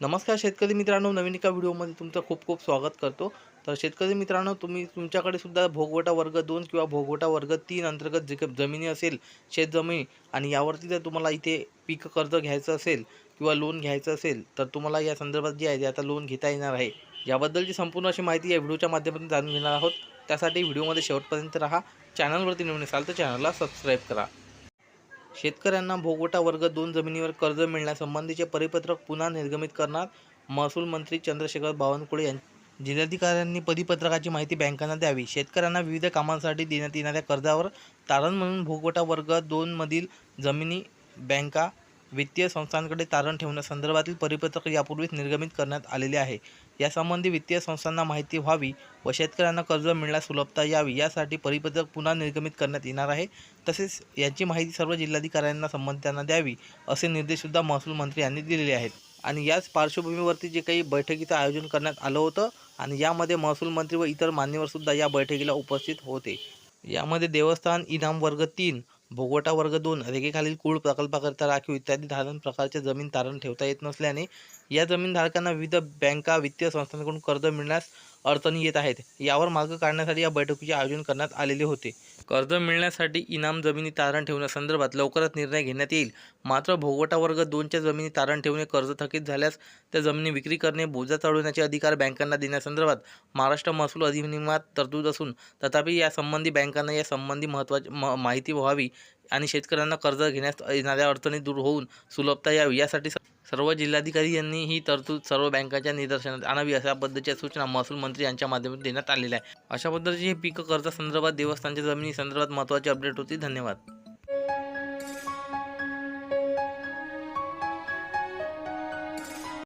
नमस्कार शेतकरी मित्रांनो नवीन एका व्हिडिओमध्ये तुमचं खूप खूप स्वागत करतो. तर शेतकरी मित्रांनो तुम्ही तुमच्याकडे सुद्धा भोगवटा वर्ग दोन किंवा भोगवटा वर्ग तीन अंतर्गत जे जमिनी असेल शेतजमीन आणि यावरती जर तुम्हाला इथे पीक कर्ज घ्यायचं असेल किंवा लोन घ्यायचं असेल तर तुम्हाला या संदर्भात जे आहे ते आता लोन घेता येणार आहे. याबद्दलची संपूर्ण अशी माहिती या व्हिडिओच्या माध्यमातून जाणून घेणार आहोत. त्यासाठी व्हिडिओमध्ये शेवटपर्यंत राहा. चॅनलवरती नवीन असाल तर चॅनलला सबस्क्राईब करा. शेतकऱ्यांना भोगवटा वर्ग दोन जमिनीवर कर्ज मिळण्यासंबंधीचे परिपत्रक पुन्हा निर्गमित करणार महसूल मंत्री चंद्रशेखर बावनकुळे यांनी. जिल्हाधिकाऱ्यांनी परिपत्रकाची माहिती बँकांना द्यावी. शेतकऱ्यांना विविध कामांसाठी देण्यात येणाऱ्या कर्जावर तारण म्हणून भोगवटा वर्ग दोनमधील जमिनी बँका वित्तीय संस्थांकडे तारण ठेवण्यासंदर्भातील परिपत्रक यापूर्वीच निर्गमित करण्यात आलेले आहे. यासंबंधी वित्तीय संस्थांना माहिती व्हावी व शेतकऱ्यांना कर्ज मिळण्यास सुलभता यावी यासाठी परिपत्रक पुन्हा निर्गमित करण्यात येणार आहे. तसेच याची माहिती सर्व जिल्हाधिकाऱ्यांना संबंधितांना द्यावी असे निर्देशसुद्धा महसूल मंत्री यांनी दिलेले आहेत. आणि याच पार्श्वभूमीवरती जे काही बैठकीचं आयोजन करण्यात आलं होतं आणि यामध्ये महसूल मंत्री व इतर मान्यवरसुद्धा या बैठकीला उपस्थित होते. यामध्ये देवस्थान इनाम वर्ग तीन भोगवटा वर्ग दोन रेगेखालील कुळ प्रकल्पाकरिता राखीव इत्यादी धारण प्रकारच्या जमीन तारण ठेवता येत नसल्याने या जमीनधारकांना विविध बँका वित्तीय संस्थांकडून कर्ज मिळण्यास अडचणी येत आहेत. यावर मार्ग काढण्यासाठी या बैठकीचे आयोजन करण्यात आलेले होते. कर्ज मिळण्यासाठी इनाम जमिनी तारण ठेवण्यासंदर्भात लवकरच निर्णय घेण्यात येईल. मात्र भोगवटा वर्ग दोनच्या जमिनी तारण ठेवणे कर्ज थकीत झाल्यास त्या जमिनी विक्री करणे बोजा चढवण्याचे अधिकार बँकांना देण्यासंदर्भात महाराष्ट्र महसूल अधिनियमात तरतूद असून तथापि यासंबंधी बँकांना या संबंधी महत्त्वाची म माहिती व्हावी आणि शेतकऱ्यांना कर्ज घेण्यास येणाऱ्या अडचणी दूर होऊन सुलभता यावी यासाठी स- सर्व जिल्हाधिकारी यांनी ही तरतूद सर्व बँकांच्या निदर्शनात आणावी अशा पद्धतीच्या सूचना महसूल मंत्री यांच्या माध्यमातून देण्यात आलेल्या आहे अशा पद्धतीचे हे पीक कर्जासंदर्भात देवस्थानच्या जमिनी संदर्भात महत्त्वाचे अपडेट होती. धन्यवाद.